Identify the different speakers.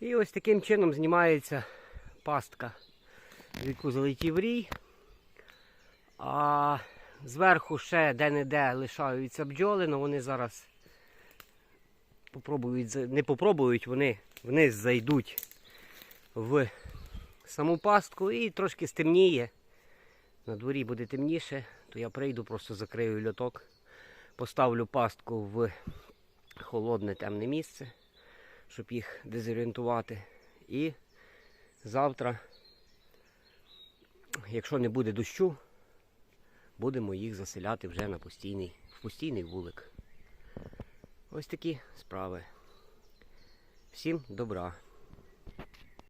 Speaker 1: ось таким чином знімається пастка, в яку залетів рій. А зверху ще де-не-де лишаються бджоли, але вони зараз попробують, не попробують, вони вниз зайдуть в саму пастку і трошки стемніє. На дворі буде темніше, то я прийду, просто закрию льоток, поставлю пастку в холодне темне місце, щоб їх дезорієнтувати. І завтра, якщо не буде дощу, будемо їх заселяти вже на постійний, в постійний вулик. Ось такі справи. Всім добра.